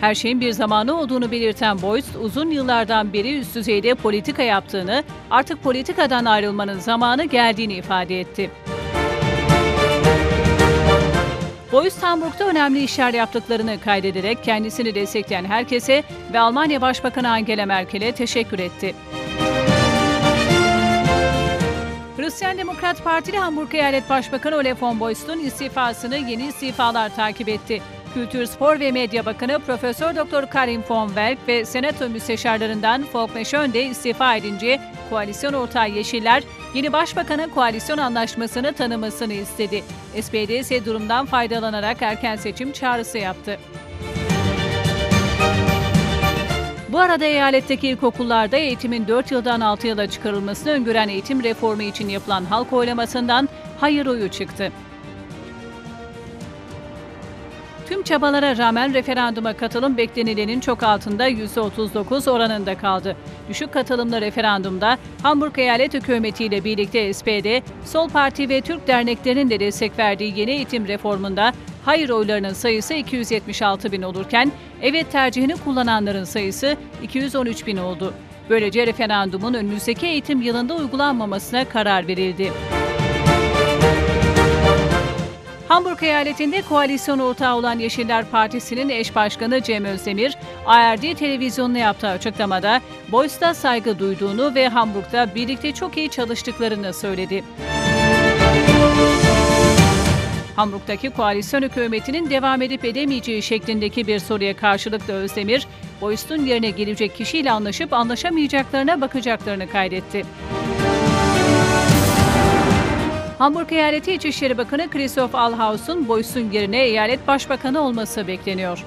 Her şeyin bir zamanı olduğunu belirten Boyce, uzun yıllardan beri üst düzeyde politika yaptığını, artık politikadan ayrılmanın zamanı geldiğini ifade etti. Boyce Hamburg'da önemli işler yaptıklarını kaydederek kendisini destekleyen herkese ve Almanya Başbakanı Angela Merkel'e teşekkür etti. Hristiyan Demokrat Partili Hamburg Eyalet Başbakanı Olaf von Boyce'un istifasını yeni istifalar takip etti. Kültür, Spor ve Medya Bakanı Profesör Doktor Karim von Werk ve Senato müsteşarlarından Volker Schönde istifa edince koalisyon ortağı Yeşiller yeni başbakanın koalisyon anlaşmasını tanımasını istedi. SPD ise durumdan faydalanarak erken seçim çağrısı yaptı. Bu arada eyaletteki ilkokullarda eğitimin 4 yıldan 6 yıla çıkarılmasını öngören eğitim reformu için yapılan halk oylamasından hayır oyu çıktı. Tüm çabalara rağmen referanduma katılım beklenilenin çok altında %39 oranında kaldı. Düşük katılımlı referandumda Hamburg Eyalet Hükümeti ile birlikte SPD, Sol Parti ve Türk derneklerinin de destek verdiği yeni eğitim reformunda hayır oylarının sayısı 276 bin olurken evet tercihini kullananların sayısı 213 bin oldu. Böylece referandumun önümüzdeki eğitim yılında uygulanmamasına karar verildi. Hamburg eyaletinde koalisyon ortağı olan Yeşiller Partisi'nin eş başkanı Cem Özdemir, ARD televizyonuna yaptığı açıklamada Boyce'da saygı duyduğunu ve Hamburg'da birlikte çok iyi çalıştıklarını söyledi. Hamburg'daki koalisyon hükümetinin devam edip edemeyeceği şeklindeki bir soruya karşılık da Özdemir, Boyce'un yerine gelecek kişiyle anlaşıp anlaşamayacaklarına bakacaklarını kaydetti. Hamburg Eyaleti İçişleri Bakanı Christoph Alhaus'un Boyce'un yerine eyalet başbakanı olması bekleniyor.